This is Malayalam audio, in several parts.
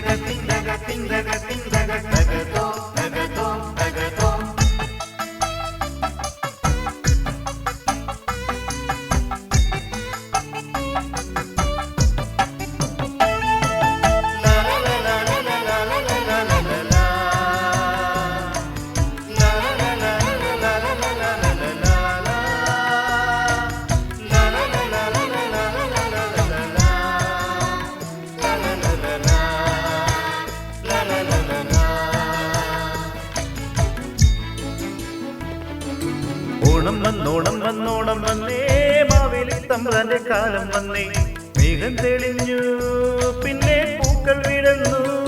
ding da ga ding da ga ding da ga ding da ga വന്നോണം വന്നോണം വന്നോണം വന്നേ. മാവേലി തമ്പ്രാന്റെ കാലം വന്നേ. മേഘം തെളിഞ്ഞു പിന്നെ പൂക്കൾ വിടുന്നു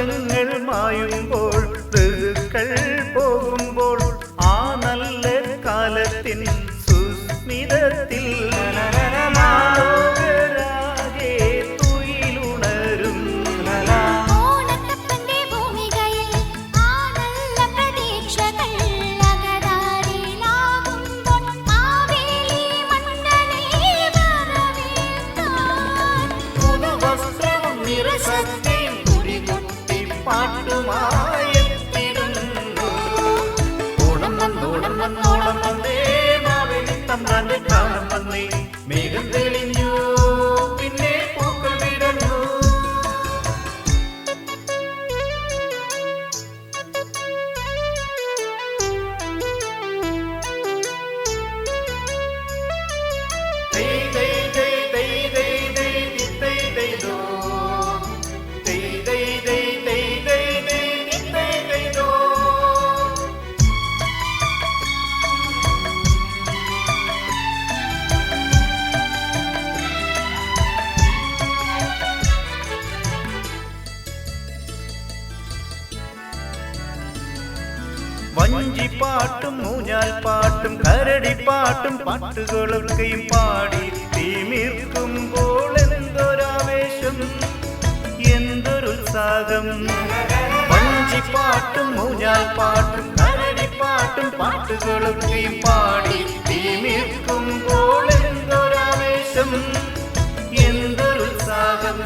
കാലങ്ങൾ മായുമ്പോൾ ഋതുക്കൾ പോകുമ്പോൾ ആ നല്ല കാലത്തിൻ സുസ്മിതത്തിൽ മാലോകരാകെ കാലം വന്നേ മേഘം തെളിഞ്ഞു വഞ്ചിപ്പാട്ടും മൂഞ്ഞാൽ പാട്ടും കരടിപ്പാട്ടും പാട്ടുകളൊക്കെയും പാടി തീമിർക്കുമ്പോൾ എന്തൊരാവേശം എന്തൊരുത്സാഹം. വഞ്ചിപ്പാട്ടും മൂഞ്ഞാൽ പാട്ടും കരടിപ്പാട്ടും പാട്ടുകളൊക്കെയും പാടി തീമിർക്കുമ്പോൾ എന്തൊരാവേശം എന്തൊരുത്സാഹം.